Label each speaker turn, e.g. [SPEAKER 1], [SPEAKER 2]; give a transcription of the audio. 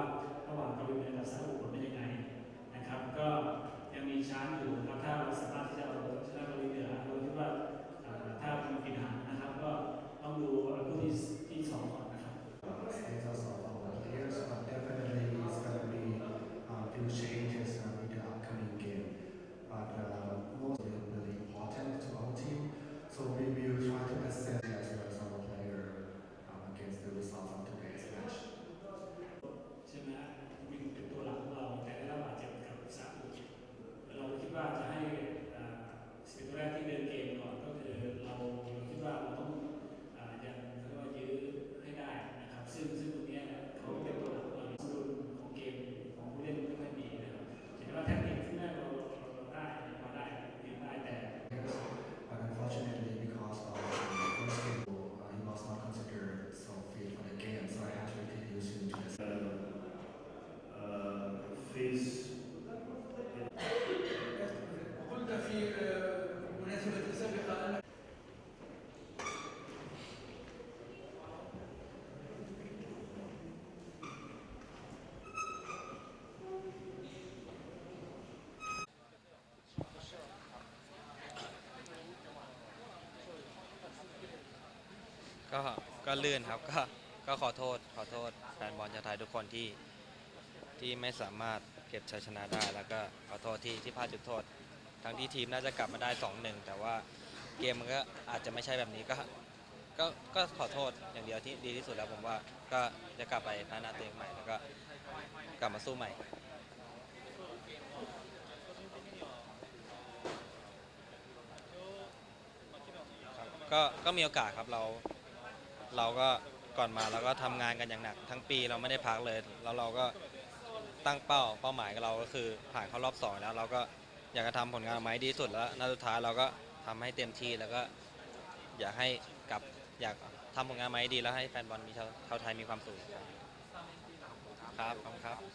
[SPEAKER 1] ว่าระหว่างเกาหลีเหนือกับซาอุผลเป็นยังไงนะครับ ก็ยังมีชาร์จอยู่นะครับถ้าเราสามารถที่จะเอาชนะเกาหลีเหนือโดยที่ว่าเอ่อถ้ามันกินหางนะครับ ก็ต้องดูผู้ที่ที่สองก่อนนะครับ
[SPEAKER 2] status of our players, but definitely it's going to be uh, few changes uh, in the upcoming game. But uh, most really, really important to our team. So we will try to assess as well as our player um, against the result of today's match.
[SPEAKER 1] ใช่ไหมฮะวินเป็นตัวหลักของเราแต่ได้รับบาดเจ็บกับซาอุเราคิด ว่าจะให้เอ่อสิ่งแรกที่เดินเกมก่อนก็คือเราเราคิดว่าเราต้องเอ่อยังเรียกว่ายื้อให้ได้นะครับ ซึ่งซึ่งตรงเนี้ยเขาเป็นตัวหลักของเราสมดุลของเกมของผู้เล่นไม่ค่อยมีนะครับเห็นว่าแทคนิคที่แรกเราเราได้พอได้เรียนได้แต่
[SPEAKER 2] But unfortunately, because of the first game, uh, he was not considered so fit for the game, so I had to introduce him to the
[SPEAKER 3] uh, face
[SPEAKER 4] في مناسبة سابقة أن
[SPEAKER 5] ก็ก็ลื่นครับ ก็ก็ขอโทษขอโทษแฟนบอลชาวไทยทุกคนที่ที่ไม่สามารถเก็บชัยชนะได้ แล้วก็ขอโทษที่ที่พลาดจุดโทษ ทั้งที่ทีมน่าจะกลับมาได้ 2-1 แต่ว่าเกมมันก็อาจจะไม่ใช่แบบนี้ก็ก็ก็ขอโทษอย่างเดียวที่ดีที่สุดแล้วผมว่าก็จะกลับไปพัฒนาตัวเองใหม่แล้วก็กลับมาสู้ใหม่ ก็ก็มีโอกาสครับเราเราก็ก่อนมาเราก็ทำงานกันอย่างหนัก ทั้งปีเราไม่ได้พักเลยแล้วเราก็ตั้งเป้าเป้าหมายกับเราก็คือผ่านเข้ารอบสองแล้วเราก็ อยากจะทำผลงานออกมาให้ดีที่สุดแล้วนัดสุดท้ายเราก็ทำให้เต็มที่แล้วก็อยากให้กลับอยากทำผลงานมาให้ดีแล้วให้แฟนบอลมีชาวชาวไทยมีความสุขครับครับขอบคุณครับ